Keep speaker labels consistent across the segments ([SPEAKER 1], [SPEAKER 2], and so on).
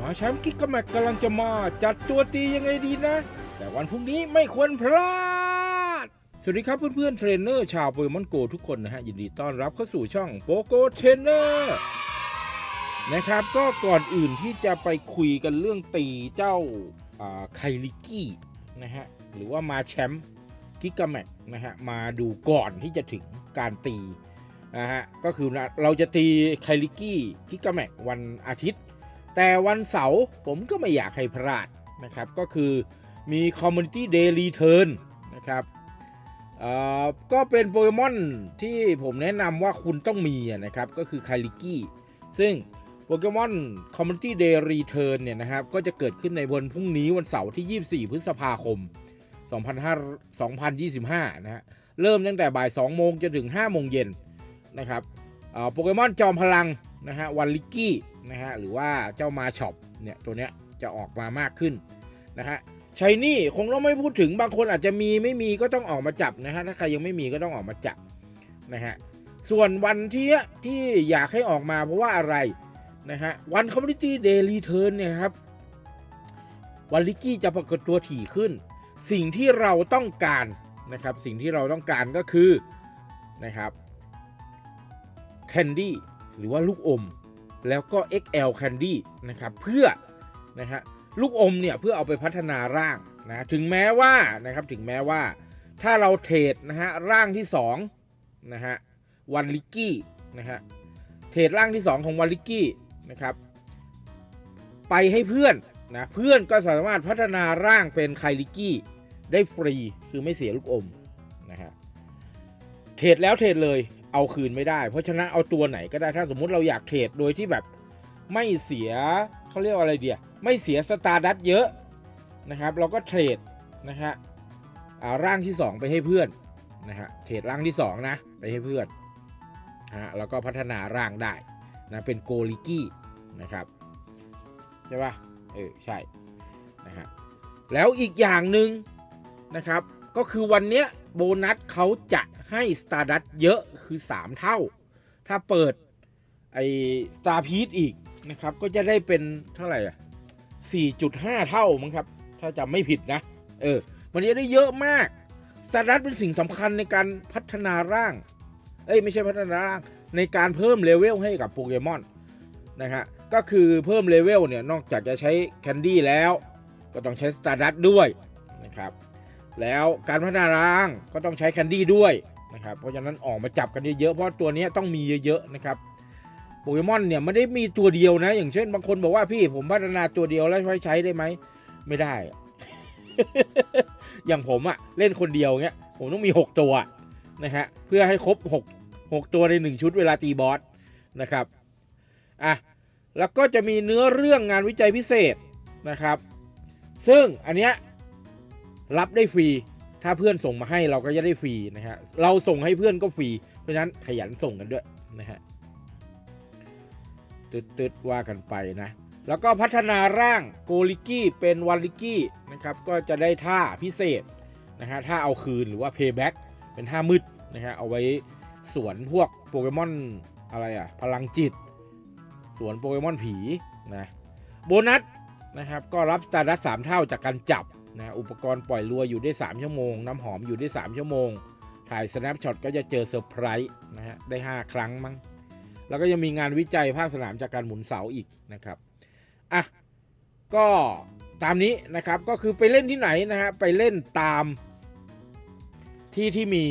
[SPEAKER 1] มาแชมป์กิกกะแมกกำลังจะมาจัดตัวตียังไงดีนะ แต่วันพรุ่งนี้ไม่ควรพลาด สวัสดีครับเพื่อนๆเทรนเนอร์ชาวโปเกมอนโกทุกคนนะฮะ ยินดีต้อนรับเข้าสู่ช่องโปโกเทรนเนอร์นะครับ ก็ก่อนอื่นที่จะไปคุยกันเรื่องตีเจ้าอ่าไคลิกี้นะฮะ หรือว่ามาแชมป์กิกาแมกนะฮะ มาดูก่อนที่จะถึงการตีนะฮะก็คือเราจะตีไคลิกี้กิกาแมกวันอาทิตย์ แต่วันเสาร์ผมก็ไม่อยากให้พลาดนะครับ ก็คือมี Community Day Return นะครับก็เป็นโปเกมอนที่ผมแนะนำว่าคุณต้องมีนะครับ ก็คือไคลิกี้ซึ่งโปเกมอน Community Day Return เนี่ยนะครับ ก็จะเกิดขึ้นในวันพรุ่งนี้วันเสาร์ที่ 24 พฤษภาคม 2025นะฮะเริ่มตั้งแต่บ่าย 2 โมงจนถึง 5 โมงเย็นนะครับโปเกมอนจอมพลังนะฮะวันลิกกี้ นะฮะหรือว่าเจ้ามาช็อปเนี่ยตัวเนี้ยจะออกมามากขึ้นนะฮะชายนี่คงต้องไม่พูดถึงบางคนอาจจะมีไม่มีก็ต้องออกมาจับนะฮะถ้าใครยังไม่มีก็ต้องออกมาจับนะฮะส่วนวันที่ที่อยากให้ออกมาเพราะว่าอะไรนะฮะวันคอมมูนิตี้เดลีเทิร์นเนี่ยครับวันลิกกี้จะปรากฏตัวถี่ขึ้น สิ่งที่เราต้องการนะครับสิ่งที่เราต้องการก็คือนะครับแคนดี้หรือว่าลูกอม แล้วก็ XL Candy นะครับเพื่อนะฮะลูกอมเนี่ยเพื่อเอาไปพัฒนาร่างนะถึงแม้ว่านะครับถึงแม้ว่า ถ้าเราเทรดนะฮะร่างที่2นะฮะวันลิกกี้นะฮะเทรดร่างที่ 2 ของวันลิกกี้นะครับไปให้เพื่อนนะเพื่อนก็สามารถพัฒนาร่างเป็นไคลิกกี้ได้ฟรีคือไม่เสียลูกอมนะฮะเทรดแล้วเทรดเลย เอาคืนไม่ได้ เพราะฉะนั้นเอาตัวไหนก็ได้ถ้าสมมุติเราอยากเทรดโดยที่แบบไม่เสียเขาเรียกว่าอะไรเดียไม่เสียสตาร์ดัตเยอะนะครับ เราก็เทรดนะฮะอ่าร่างที่ 2 ไปให้เพื่อนนะฮะเทรดร่างที่ 2 นะ ไปให้เพื่อนฮะแล้วก็พัฒนาร่างได้นะเป็นโกลิกี้นะครับใช่ป่ะเออใช่นะฮะแล้วอีกอย่างหนึ่งนะครับ ก็คือวันเนี้ยโบนัสเขาจะ ให้ Stardust เยอะคือ 3 เท่า ถ้าเปิดไอ้ Star p e a c อีกนะครับ ก็จะได้เป็นเท่าไหร่อะ4.5 เท่ามั้งครับ ถ้าจำไม่ผิดนะ เออ มันจะได้เยอะมาก Stardust เป็นสิ่งสำคัญในการพัฒนาร่าง เอ้ยไม่ใช่พัฒนาร่างในการเพิ่มเลเวลให้กับโปเกมอนนะฮะก็คือเพิ่มเลเวลเนี่ยนอกจากจะใช้แคนดี้แล้ว ก็ต้องใช้ Stardust ด้วยนะครับแล้วการพัฒนาร่างก็ต้องใช้แคนดี้ด้วย นะครับเพราะฉะนั้นออกมาจับกันเยอะๆเพราะตัวนี้ต้องมีเยอะๆนะครับโปเกมอนเนี่ยไม่ได้มีตัวเดียวนะ อย่างเช่นบางคนบอกว่าพี่ผมพัฒนาตัวเดียวแล้วใช้ใช้ได้ไหมไม่ได้ อย่างผมอะเล่นคนเดียวเงี้ยผมต้องมี 6 ตัวนะฮะเพื่อให้ครบ 6 6 ตัวใน 1 ชุดเวลาตีบอสนะครับอะแล้วก็จะมีเนื้อเรื่องงานวิจัยพิเศษนะครับ ซึ่งอันเนี้ยรับได้ฟรี ถ้าเพื่อนส่งมาให้เราก็จะได้ฟรีนะฮะเราส่งให้เพื่อนก็ฟรีเพราะฉะนั้นขยันส่งกันด้วยนะฮะตึดๆว่ากันไปนะแล้วก็พัฒนาร่างโกลิกี้เป็นวันลิกี้นะครับก็จะได้ท่าพิเศษนะฮะท่าเอาคืนหรือว่าเพย์แบ็กเป็นท่ามืดนะฮะเอาไว้สวนพวกโปเกมอนอะไรอะพลังจิต สวนโปเกมอนผีนะโบนัสนะครับก็รับสตาร์ดัสสามเท่าจากการจับ นะอุปกรณ์ปล่อยรัวอยู่ได้ 3 ชั่วโมง น้ำหอมอยู่ได้ 3 ชั่วโมง ถ่าย snapshot ก็จะเจอเซอร์ไพรส์นะฮะได้ 5 ครั้งมั้งแล้วก็ยังมีงานวิจัยภาคสนามจากการหมุนเสาอีกนะครับอะก็ตามนี้นะครับก็คือไปเล่นที่ไหนนะฮะไปเล่นตามที่ที่มี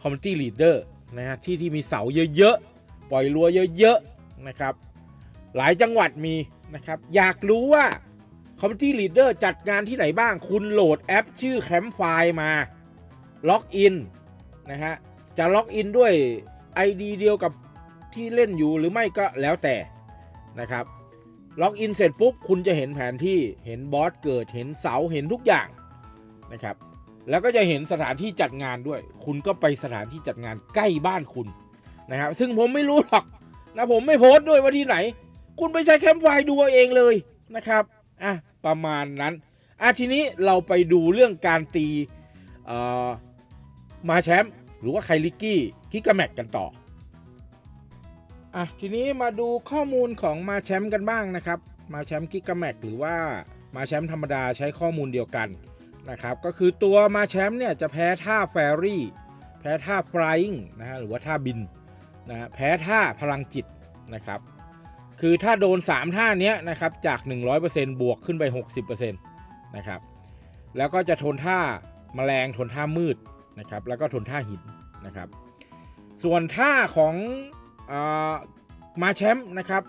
[SPEAKER 1] community leader นะฮะที่ที่มีเสาเยอะๆ ปล่อยรัวเยอะๆนะครับหลายจังหวัดมีนะครับอยากรู้ว่า Community Leader จัดงานที่ไหนบ้าง คุณโหลดแอปชื่อแคมป์ไฟล์มา ล็อกอินนะฮะ จะล็อกอินด้วย ID เดียวกับที่เล่นอยู่หรือไม่ก็แล้วแต่นะครับ ล็อกอินเสร็จปุ๊บ คุณจะเห็นแผนที่ เห็นบอสเกิด เห็นเสา เห็นทุกอย่างนะครับ แล้วก็จะเห็นสถานที่จัดงานด้วย คุณก็ไปสถานที่จัดงานใกล้บ้านคุณนะครับ ซึ่งผมไม่รู้หรอกนะผมไม่โพสต์ด้วยว่าที่ไหน คุณไปใช้แคมป์ไฟล์ดูเอาเองเลยนะครับ อะประมาณนั้นอะทีนี้เราไปดูเรื่องการตีมาแชมป์หรือว่าไคลิกกี้คิกาแมกกันต่ออะทีนี้มาดูข้อมูลของมาแชมป์กันบ้างนะครับ มาแชมป์กิกาแม็กหรือว่ามาแชมป์ธรรมดาใช้ข้อมูลเดียวกันนะครับ ก็คือตัวมาแชมป์เนี่ยจะแพ้ท่าแฟรี่ แพ้ท่าฟลาย n งนะฮะหรือว่าท่าบินนะฮะแพ้ท่าพลังจิตนะครับ คือถ้าโดน 3 ท่าเนี้ยนะครับจาก 100%บวกขึ้นไป 60%นะครับแล้วก็จะทนท่าแมลงทนท่ามืดนะครับแล้วก็ทนท่าหินนะครับส่วนท่าของอมาแชมป์นะครับ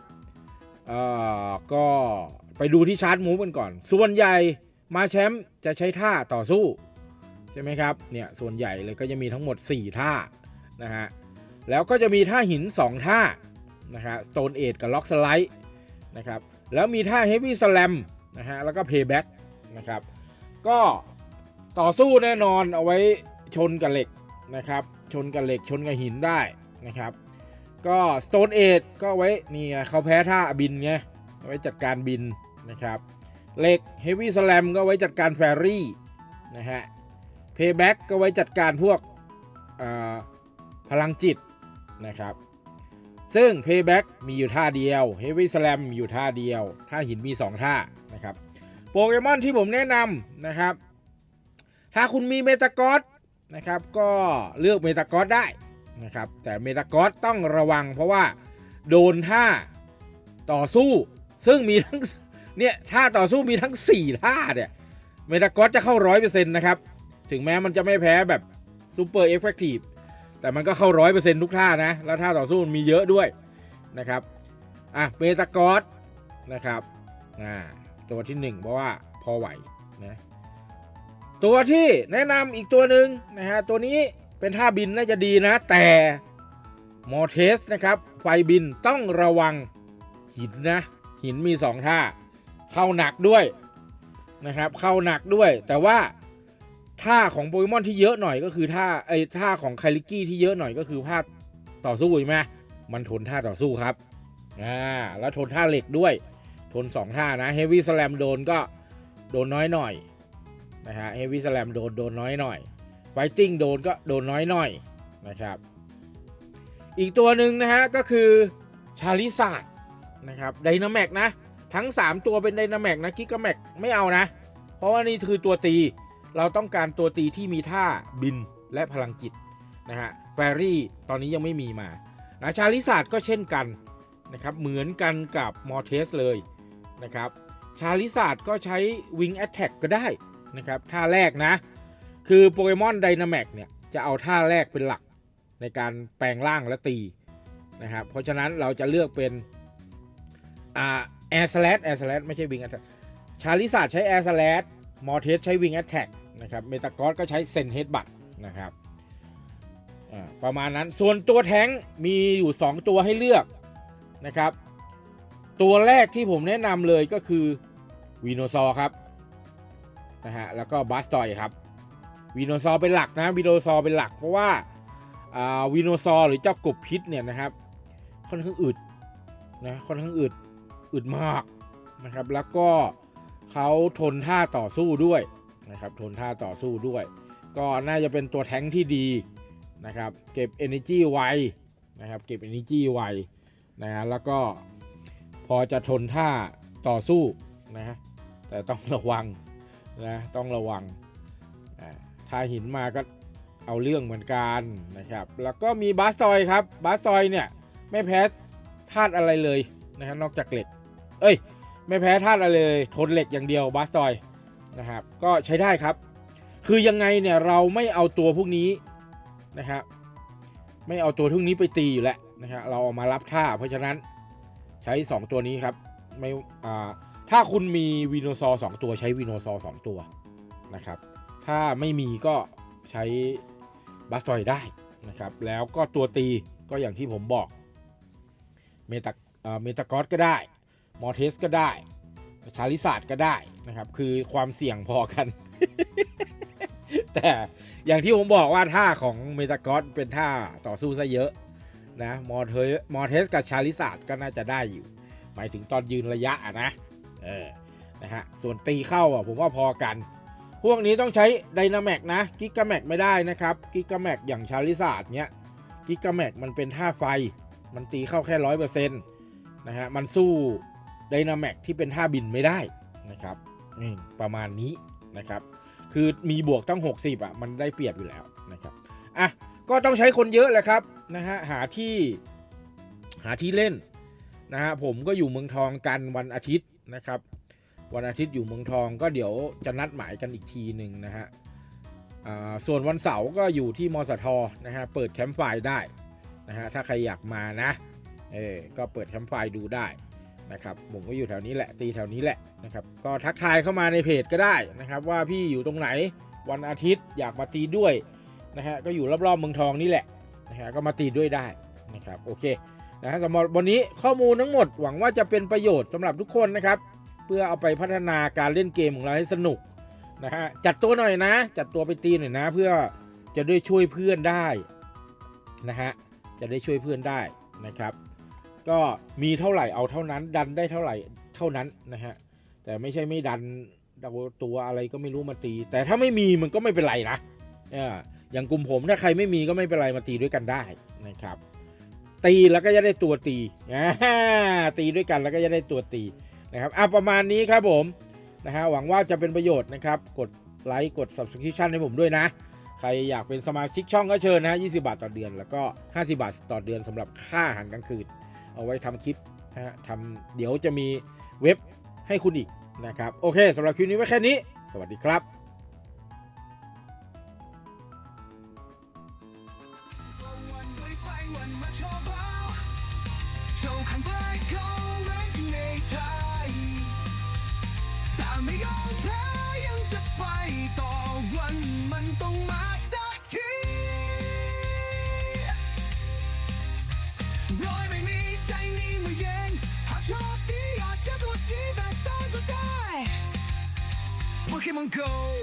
[SPEAKER 1] ก็ไปดูที่ชาร์ตมูฟกันก่อน ส่วนใหญ่มาแชมป์จะใช้ท่าต่อสู้ใช่ไหมครับเนี่ยส่วนใหญ่เลยก็จะมีทั้งหมด 4 ท่านะฮะแล้วก็จะมีท่าหิน 2 ท่า นะฮะ Stone Age กับ Lock Slide นะครับแล้วมีท่า Heavy Slam นะฮะแล้วก็ Payback นะครับก็ต่อสู้แน่นอนเอาไว้ชนกับเหล็กนะครับชนกับเหล็กชนกับหินได้นะครับก็ Stone Age ก็ไว้นี่เขาแพ้ท่าบินไงเอาไว้จัดการบินนะครับเหล็ก Heavy Slam ก็ไว้จัดการแฟรี่นะฮะ Payback ก็ไว้จัดการพวกพลังจิตนะครับ ซึ่ง Payback มีอยู่ท่าเดียว Heavy Slam มีอยู่ท่าเดียว ท่าหินมี 2 ท่านะครับ โปเกมอนที่ผมแนะนำนะครับ ถ้าคุณมีเมตากอสนะครับก็เลือกเมตากอสได้นะครับ แต่เมตากอสต้องระวังเพราะว่าโดนท่าต่อสู้ซึ่งมีทั้งเนี่ยท่าต่อสู้มีทั้ง 4 ท่าเนี่ยเมตากอสจะเข้าร้อยเปอร์เซ็นต์นะครับ ถึงแม้มันจะไม่แพ้แบบซูเปอร์เอฟเฟกตีฟ แต่มันก็เข้าร้อยเปอร์เซ็นต์ทุกท่านะ แล้วท่าต่อสู้มันมีเยอะด้วยนะครับอะเมตากอสนะครับอ่าตัวที่ 1 เพราะว่าพอไหวนะตัวที่แนะนำอีกตัวหนึ่งนะฮะตัวนี้เป็นท่าบินน่าจะดีนะ แต่มอเทสนะครับไฟบินต้องระวังหินนะ หินมี 2 ท่า เข้าหนักด้วยนะครับ เข้าหนักด้วยแต่ว่า ท่าของโปเกมอนที่เยอะหน่อยก็คือท่าไอ้ท่าของไคลิกี้ที่เยอะหน่อยก็คือท่าต่อสู้ใช่ไหมมันทนท่าต่อสู้ครับอ่าแล้วทนท่าเหล็กด้วย ทน 2 ท่านะเฮฟวี่สแลมโดนก็โดนน้อยหน่อยนะฮะเฮฟวี่สแลมโดนโดนน้อยหน่อยไฟติ้งโดนก็โดนน้อยหน่อยนะครับ อีกตัวหนึ่งนะฮะก็คือชาลิซาดนะครับไดนาแมกนะ ทั้ง 3 ตัวเป็นไดนาแมกนะกิกาแมกไม่เอานะ เพราะว่านี่คือตัวตี เราต้องการตัวตีที่มีท่าบินและพลังจิตนะฮะแฟรี่ตอนนี้ยังไม่มีมานะชาลิซาดก็เช่นกันนะครับเหมือนกันกับมอร์เทสเลยนะครับชาลิซาดก็ใช้วิงแอตแทกก็ได้นะครับท่าแรกนะ คือโปเกมอนไดนาแมกเนี่ยจะเอาท่าแรกเป็นหลักในการแปลงร่างและตีนะครับเพราะฉะนั้นเราจะเลือกเป็นอ่าแอร์สแลดแอร์สแลดไม่ใช่วิงแอตแทกชาลิซาดใช้แอร์สแลดมอร์เทสใช้วิงแอตแทก นะครับเมตากอสก็ใช้เซนเฮดบัตนะครับประมาณนั้นส่วนตัวแท้งมีอยู่ 2 ตัวให้เลือกนะครับ ตัวแรกที่ผมแนะนำเลยก็คือวีโนซอร์ครับนะฮะแล้วก็บาสตอยครับวีโนซอร์เป็นหลักนะวีโนซอร์เป็นหลัก เพราะว่าอ่าวีโนซอร์หรือเจ้ากบพิษเนี่ยนะครับค่อนข้างอึดนะค่อนข้างอึดอึดมากนะครับ แล้วก็เขาทนท่าต่อสู้ด้วย นะครับทนท่าต่อสู้ด้วย ก็น่าจะเป็นตัวแท้งที่ดีนะครับเก็บ Energy ไวนะครับเก็บ Energy ไวนะฮะแล้วก็พอจะทนท่าต่อสู้นะฮะแต่ต้องระวังนะต้องระวังถ้าหินมาก็เอาเรื่องเหมือนกันนะครับ แล้วก็มีบาสตอยครับบาสตอยเนี่ยไม่แพ้ธาตุอะไรเลยนะฮะนอกจากเหล็ก เอ้ย ไม่แพ้ธาตุอะไรเลยทนเหล็กอย่างเดียวบาสตอย นะครับ ก็ใช้ได้ครับ คือยังไงเนี่ยเราไม่เอาตัวพวกนี้นะครับไม่เอาตัวพวกนี้ไปตีอยู่แล้วนะฮะเราเอามารับท่า เพราะฉะนั้นใช้ 2 ตัวนี้ครับไม่อ่าถ้าคุณมีวีโนซอร์สองตัวใช้วีโนซอร์สองตัวนะครับ ถ้าไม่มีก็ใช้บาสตอยได้นะครับ แล้วก็ตัวตีก็อย่างที่ผมบอกเมตาเมตากอสก็ได้ มอร์เทสก็ได้ ชาลิศาสตร์ก็ได้นะครับ คือความเสี่ยงพอกัน แต่อย่างที่ผมบอกว่าท่าของเมตากอสเป็นท่าต่อสู้ซะเยอะนะมอเทสมอร์เทสกับชาลิศาสตร์ก็น่าจะได้อยู่ หมายถึงตอนยืนระยะอะนะเออนะฮะส่วนตีเข้าอะผมว่าพอกัน พวกนี้ต้องใช้ไดนาแมกนะกิกาแมกไม่ได้นะครับกิกาแมกอย่างชาลิศาสตร์เนี้ยกิกาแมกมันเป็นท่าไฟ มันตีเข้าแค่ร้อยเปอร์เซ็นต์นะฮะมันสู้ ไดนาแม็กที่เป็นท่าบินไม่ได้นะครับประมาณนี้นะครับ คือมีบวกตั้ง 60อะมันได้เปรียบอยู่แล้วนะครับอะก็ต้องใช้คนเยอะแหละครับนะฮะหาที่หาที่เล่นนะฮะผมก็อยู่เมืองทองกันวันอาทิตย์นะครับ วันอาทิตย์อยู่เมืองทองก็เดี๋ยวจะนัดหมายกันอีกทีหนึ่งนะฮะอ่าส่วนวันเสาร์ก็อยู่ที่มสทนะฮะเปิดแคมป์ไฟได้นะฮะถ้าใครอยากมานะเออก็เปิดแคมป์ไฟดูได้ นะครับผมก็อยู่แถวนี้แหละตีแถวนี้แหละนะครับก็ทักทายเข้ามาในเพจก็ได้นะครับว่าพี่อยู่ตรงไหนวันอาทิตย์อยากมาตีด้วยนะฮะก็อยู่รอบๆเมืองทองนี่แหละนะฮะก็มาตีด้วยได้นะครับโอเคนะฮะสำหรับวันนี้ข้อมูลทั้งหมดหวังว่าจะเป็นประโยชน์สำหรับทุกคนนะครับเพื่อเอาไปพัฒนาการเล่นเกมของเราให้สนุกนะฮะจัดตัวหน่อยนะ จัดตัวไปตีหน่อยนะ เพื่อจะได้ช่วยเพื่อนได้นะฮะจะได้ช่วยเพื่อนได้นะครับ ก็มีเท่าไหร่เอาเท่านั้น ดันได้เท่าไหร่เท่านั้นนะฮะแต่ไม่ใช่ไม่ดันเอาตัวอะไรก็ไม่รู้มาตี แต่ถ้าไม่มีมันก็ไม่เป็นไรนะอย่างกลุ่มผมถ้าใครไม่มีก็ไม่เป็นไรมาตีด้วยกันได้นะครับ ตีแล้วก็จะได้ตัวตีตีด้วยกันแล้วก็จะได้ตัวตีนะครับอะประมาณนี้ครับผมนะฮะหวังว่าจะเป็นประโยชน์นะครับ กดไลค์กด subscription ให้ผมด้วยนะ ใครอยากเป็นสมาชิกช่องก็เชิญนะฮะ20 บาทต่อเดือน แล้วก็ 50 บาทต่อเดือนสำหรับค่าอาหารกลางคืน เอาไว้ทำคลิปนะฮะทำเดี๋ยวจะมีเว็บให้คุณอีกนะครับ โอเคสำหรับคลิปนี้ไว้แค่นี้ สวัสดีครับ
[SPEAKER 2] Go